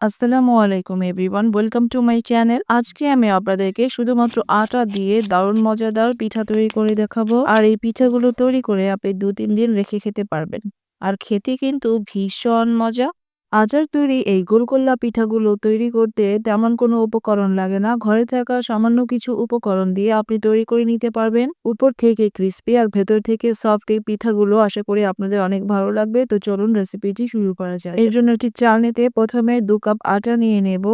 আসসালামু আলাইকুম everyone, welcome to my channel. আজকে আমি আপনাদেরকে শুধুমাত্র আটা দিয়ে দারুণ মজাদার পিঠা তৈরি করে দেখাবো। আর এই পিঠাগুলো তৈরি করে আপনি দু তিন দিন রেখে খেতে পারবেন। আর খেতে কিন্তু ভীষণ মজা। আচার তৈরি এই গোলগোল্লা পিঠাগুলো তৈরি করতে তেমন কোনো উপকরণ লাগে না। ঘরে থাকা সামান্য কিছু উপকরণ দিয়ে আপনি তৈরি করে নিতে পারবেন। উপর থেকে ক্রিস্পি আর ভেতর থেকে সফট এই পিঠাগুলো আশা করি আপনাদের অনেক ভালো লাগবে। তো চলুন রেসিপিটি শুরু করা যায় এর জন্য একটি চাল নিতে প্রথমে দু কাপ আটা নিয়ে নেব।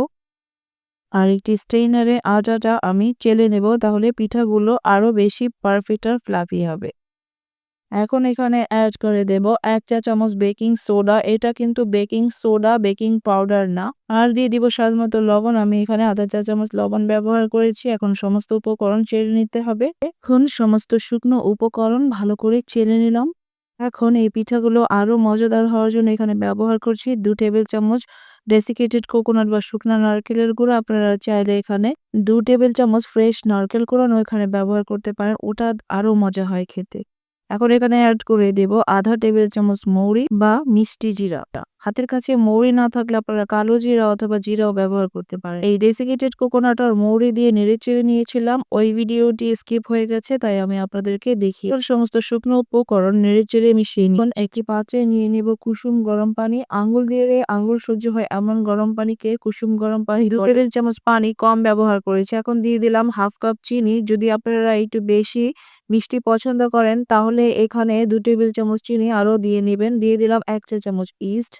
আর একটি স্ট্রেইনারে আটাটা আমি চেলে নেব। তাহলে পিঠাগুলো আরও বেশি পারফেক্ট আর ফ্লাফি হবে। এখন এখানে অ্যাড করে দেব এক চা চামচ বেকিং সোডা এটা কিন্তু বেকিং সোডা বেকিং পাউডার না। আর দিয়ে দিব স্বাদ মতো লবণ। আমি এখানে আধা চা চামচ লবণ ব্যবহার করেছি। এখন সমস্ত উপকরণ চেড়ে নিতে হবে। এখন সমস্ত শুকনো উপকরণ ভালো করে চেড়ে নিলাম। এখন এই পিঠাগুলো আরও মজাদার হওয়ার জন্য এখানে ব্যবহার করছি দু টেবিল চামচ ডেসিকেটেড কোকোনাট বা শুকনা নারকেলের গুঁড়ো। আপনারা চাইলে এখানে দু টেবিল চামচ ফ্রেশ নারকেল কোড়ানো এখানে ব্যবহার করতে পারেন। ওটা আরও মজা হয় খেতে। এখন এখানে অ্যাড করে দেব আধা টেবিল চামচ মৌরি বা মিষ্টি জিরা। হাতের কাছে মৌরি না থাকলে আপনারা কালো জিরা অথবা জিরাও ব্যবহার করতে পারেন। এই ডেসিকেটেড কোকোনাট আর মৌরি দিয়ে নেড়ে চেড়ে নিয়েছিলাম। ওই ভিডিওটি স্কিপ হয়ে গেছে, তাই আমি আপনাদেরকে দেখি সমস্ত শুকনো উপকরণ নেড়ে চেড়ে মিশিয়ে নিন একটি পাত্রে নিয়ে নেব কুসুম গরম পানি। আঙ্গুল দিয়ে আঙ্গুল সহ্য হয় এমন গরম পানিকে কুসুম গরম পানি টেবিল চামচ পানি কম ব্যবহার করেছি। এখন দিয়ে দিলাম হাফ কাপ চিনি। যদি আপনারা একটু বেশি মিষ্টি পছন্দ করেন তাহলে এখানে দু টেবিল চামচ চিনি আরও দিয়ে নেবেন। দিয়ে দিলাম এক চা চামচ ইস্ট।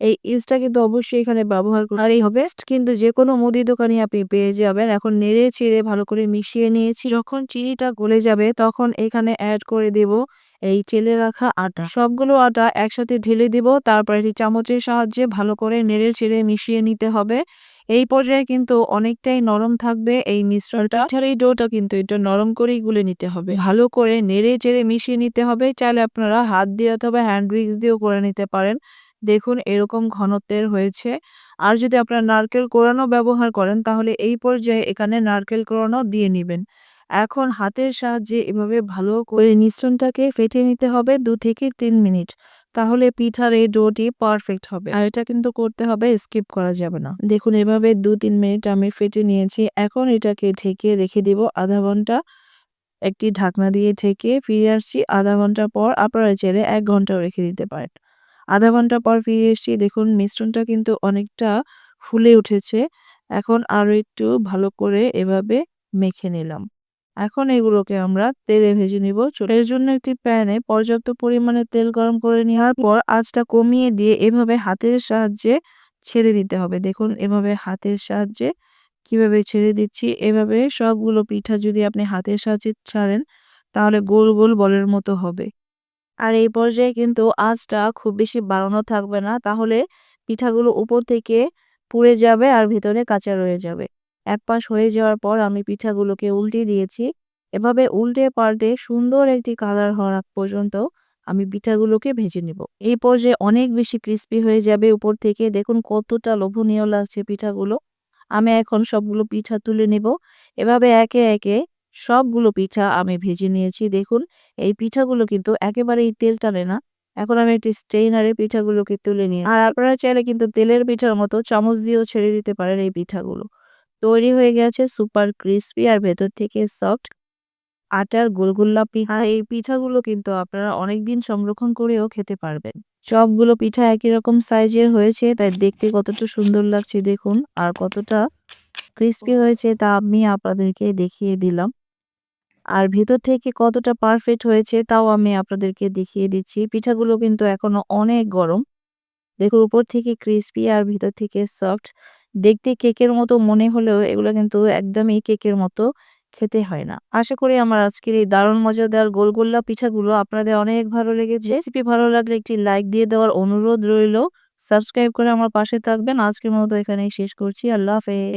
এই ইস্টটা কিন্তু অবশ্যই এখানে ব্যবহার করুন আর এই বেস্ট কিন্তু যে কোনো মুদি দোকানে আপনি পেয়ে যাবেন। এখন নেড়ে চিড়ে ভালো করে মিশিয়ে নিয়েছি। যখন চিনিটা গলে যাবে তখন এখানে অ্যাড করে দেব এই চেলে রাখা আটা। সবগুলো আটা একসাথে ঢেলে দিব। তারপর একটি চামচের সাহায্যে ভালো করে নেড়ে চেড়ে মিশিয়ে নিতে হবে। এই পর্যায়ে কিন্তু অনেকটাই নরম থাকবে এই মিশ্রণটা। এছাড়া এই ডোটা কিন্তু এটা নরম করেই গুলে নিতে হবে। ভালো করে নেড়ে চেড়ে মিশিয়ে নিতে হবে। চাইলে আপনারা হাত দিয়ে অথবা হ্যান্ড উইক্স দিয়েও করে নিতে পারেন। দেখুন এরকম ঘনত্বের হয়েছে। আর যদি আপনারা নারকেল কোরানো ব্যবহার করেন, তাহলে এই পর্যায়ে এখানে নারকেল কোরানো দিয়ে নেবেন। এখন হাতের সাহায্যে এভাবে ভালো করে মিশ্রণটাকে ফেটে নিতে হবে দু থেকে তিন মিনিট। তাহলে পিঠার এই ডোটি পারফেক্ট হবে। আর এটা কিন্তু করতে হবে স্কিপ করা যাবে না। দেখুন, এভাবে দু তিন মিনিট আমি ফেটে নিয়েছি। এখন এটাকে ঢেকে রেখে দিব আধা ঘণ্টা। একটি ঢাকনা দিয়ে ঢেকে ফিরে আসছি আধা ঘণ্টা পর আপনারা চেলে এক ঘন্টাও রেখে দিতে পারেন। আধা ঘণ্টা পর ফিরে এসছি, দেখুন, মিশ্রণটা কিন্তু অনেকটা ফুলে উঠেছে। এখন আরও একটু ভালো করে এভাবে মেখে নিলাম। এখন এগুলোকে আমরা তেলে ভেজে নিব। এর জন্য একটি প্যানে পর্যাপ্ত পরিমাণে তেল গরম করে নেওয়ার পর আঁচটা কমিয়ে দিয়ে এভাবে হাতের সাহায্যে ছেড়ে দিতে হবে। দেখুন, এভাবে হাতের সাহায্যে কীভাবে ছেড়ে দিচ্ছি? এভাবে সবগুলো পিঠা যদি আপনি হাতের সাহায্যে ছাড়েন, তাহলে গোল গোল বলের মতো হবে। আর এই পর্যায়ে কিন্তু আঁচটা খুব বেশি বাড়ানো থাকবে না, তাহলে পিঠাগুলো উপর থেকে পুড়ে যাবে আর ভিতরে কাঁচা রয়ে যাবে। এক পাশ হয়ে যাওয়ার পর আমি পিঠাগুলোকে উল্টে দিয়েছি। এভাবে উল্টে পাল্টে সুন্দর একটি কালার হওয়ার আগ পর্যন্ত আমি পিঠাগুলোকে ভেজে নেব। এই পর্যায়ে অনেক বেশি ক্রিস্পি হয়ে যাবে উপর থেকে। দেখুন কতটা লোভনীয় লাগছে পিঠাগুলো। আমি এখন সবগুলো পিঠা তুলে নেব। এভাবে একে একে সবগুলো পিঠা আমি ভেজে নিয়েছি। দেখুন, এই পিঠাগুলো কিন্তু একেবারেই তেল টানে না। এখন আমি একটি স্টেইনারে পিঠাগুলোকে তুলে নিই আর আপনারা চাইলে কিন্তু তেলের পিঠার মতো চামচ দিয়েও ছেড়ে দিতে পারেন এই পিঠাগুলো। তৈরি হয়ে গেছে সুপার ক্রিস্পি আর ভেতর থেকে সফট আটার গোলগোল্লা পিঠা। এই পিঠাগুলো কিন্তু আপনারা অনেক দিন সংরক্ষণ করেও খেতে পারবেন। সবগুলো পিঠা একই রকম সাইজের হয়েছে, তাই দেখতে কতটা সুন্দর লাগছে দেখুন আর কতটা ক্রিস্পি হয়েছে তা আমি আপনাদেরকে দেখিয়ে দিলাম। আর ভেতর থেকে কতটা পারফেক্ট হয়েছে তাও আমি আপনাদেরকে দেখিয়ে দিচ্ছি। পিঠাগুলো কিন্তু এখনও অনেক গরম। দেখুন উপর থেকে ক্রিস্পি আর ভিতর থেকে সফট দেখতে কেকের মতো মনে হলেও এগুলো কিন্তু একদমই কেকের মতো খেতে হয় না। আশা করি আমার আজকের এই দারুণ মজাদার গোলগোল্লা পিঠাগুলো আপনাদের অনেক ভালো লেগেছে। রেসিপি ভালো লাগলে একটি লাইক দিয়ে দেওয়ার অনুরোধ রইল। সাবস্ক্রাইব করে আমার পাশে থাকবেন। আজকের মতো এখানেই শেষ করছি। আল্লাহ হাফেজ।